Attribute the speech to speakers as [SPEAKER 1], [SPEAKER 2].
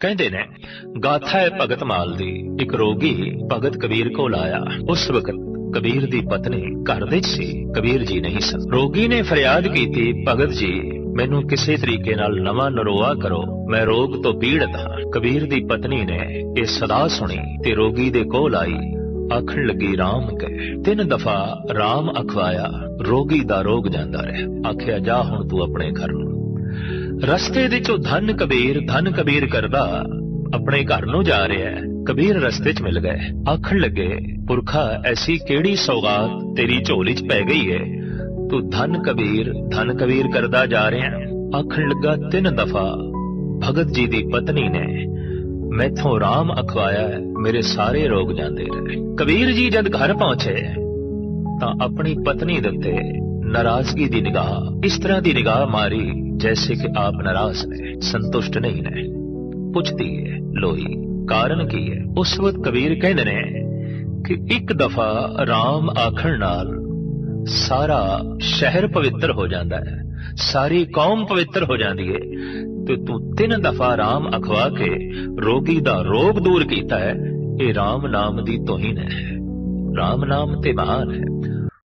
[SPEAKER 1] ਕਹਿੰਦੇ ਨੇ, ਗਾਥਾ ਹੈ ਭਗਤ ਮਾਲ ਦੀ, ਇੱਕ ਰੋਗੀ ਭਗਤ ਕਬੀਰ ਕੋਲ ਆਇਆ। ਉਸ ਵਕਤ ਕਬੀਰ ਦੀ ਪਤਨੀ ਘਰ ਦੇ ਸੀ, ਕਬੀਰ ਜੀ ਨਹੀਂ ਸਨ। ਰੋਗੀ ਨੇ ਫਰਿਆਦ ਕੀਤੀ, ਭਗਤ ਜੀ, ਮੈਨੂੰ ਕਿਸੇ ਤਰੀਕੇ ਨਾਲ ਨਵਾਂ ਨਰੋਆ ਕਰੋ, ਮੈਂ ਰੋਗ ਤੋਂ ਪੀੜਤ ਹਾਂ। ਕਬੀਰ ਦੀ ਪਤਨੀ ਨੇ ਇਹ ਸਦਾ ਸੁਣੀ ਤੇ ਰੋਗੀ ਦੇ ਕੋਲ ਆਈ, ਆਖਣ ਲੱਗੀ RAM ਕਹੇ। ਤਿੰਨ ਦਫਾ RAM ਅਖਵਾਇਆ, ਰੋਗੀ ਦਾ ਰੋਗ ਜਾਂਦਾ ਰਿਹਾ। ਆਖਿਆ, ਜਾ ਹੁਣ ਤੂੰ ਆਪਣੇ ਘਰ ਨੂੰ। ਰਸਤੇ ਦੇ ਚੋਂ ਧਨ ਕਬੀਰ ਧਨ ਕਬੀਰ ਕਰਦਾ, ਆਪਣੇ ਘਰ ਨੂੰ ਜਾ ਰਿਹਾ ਹੈ। ਕਬੀਰ ਰਸਤੇ 'ਚ ਮਿਲ ਗਏ। ਆਖਣ ਲੱਗੇ, ਪੁਰਖਾ, ਐਸੀ ਕਿਹੜੀ ਸੌਗਾਤ ਤੇਰੀ ਝੋਲੀ 'ਚ ਪੈ ਗਈ ਹੈ ਤੂੰ ਧਨ ਕਬੀਰ ਧਨ ਕਬੀਰ ਕਰਦਾ ਜਾ ਰਿਹਾ ਆਖਣ ਲੱਗਾ, ਤਿੰਨ ਦਫਾ, ਭਗਤ ਜੀ ਦੀ ਪਤਨੀ ਨੇ ਮੈਥੋਂ ਰਾਮ ਅਖਵਾਇਆ, ਮੇਰੇ ਸਾਰੇ ਰੋਗ ਜਾਂਦੇ ਰਹੇ। ਕਬੀਰ ਜੀ ਜਦ ਘਰ ਪਹੁੰਚੇ, ਤਾਂ ਆਪਣੀ ਪਤਨੀ ਦੇ ਉੱਤੇ ਨਾਰਾਜ਼ਗੀ ਦੀ ਨਿਗਾਹ ਇਸ ਤਰ੍ਹਾਂ ਦੀ ਨਿਗਾਹ ਮਾਰੀ ਜੈਸੇ ਕਿ ਆਪ ਨਾਰਾਜ਼ ਨੇ ਸੰਤੁਸ਼ਟ ਨਹੀਂ ਨੇ ਪੁੱਛਦੀ ਹੈ ਲੋਈ ਕਾਰਨ ਕੀ ਹੈ ਉਸ ਵਕਤ ਕਬੀਰ ਕਹਿੰਦੇ ਨੇ ਕਿ ਇੱਕ ਦਫਾ ਰਾਮ ਆਖਣ ਨਾਲ ਸਾਰਾ ਸ਼ਹਿਰ ਪਵਿੱਤਰ ਹੋ ਜਾਂਦਾ ਹੈ ਸਾਰੀ ਕੌਮ ਪਵਿੱਤਰ ਹੋ ਜਾਂਦੀ ਹੈ ਤੇ ਤੂੰ ਤਿੰਨ ਦਫਾ ਰਾਮ ਅਖਵਾ ਕੇ ਰੋਗੀ ਦਾ ਰੋਗ ਦੂਰ ਕੀਤਾ ਹੈ ਇਹ ਰਾਮ ਨਾਮ ਦੀ ਤੋਹੀਨ ਹੈ ਰਾਮ ਨਾਮ ਤੇ ਮਹਾਨ ਹੈ